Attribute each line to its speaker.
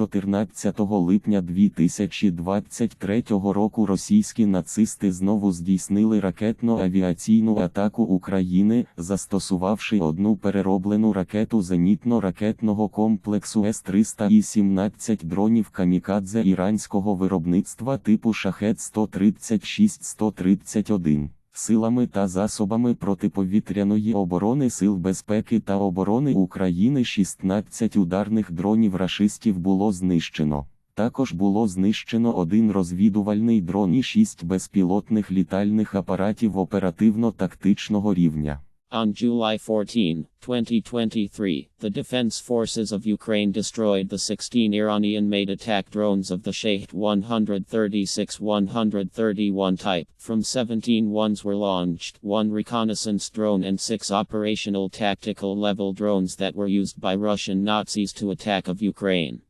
Speaker 1: 14 липня 2023 року російські нацисти знову здійснили ракетно-авіаційну атаку України, застосувавши одну перероблену ракету зенітно-ракетного комплексу С-300 і 17 дронів камікадзе іранського виробництва типу Шахет 136-131. Силами та засобами протиповітряної оборони Сил безпеки та оборони України 16 ударних дронів рашистів було знищено. Також було знищено один розвідувальний дрон і шість безпілотних літальних апаратів оперативно-тактичного рівня.
Speaker 2: On July 14, 2023, the defense forces of Ukraine destroyed the 16 Iranian made attack drones of the Shahed 136 131 type. From 17 ones were launched, one reconnaissance drone, and six operational tactical level drones that were used by Russian Nazis to attack of Ukraine.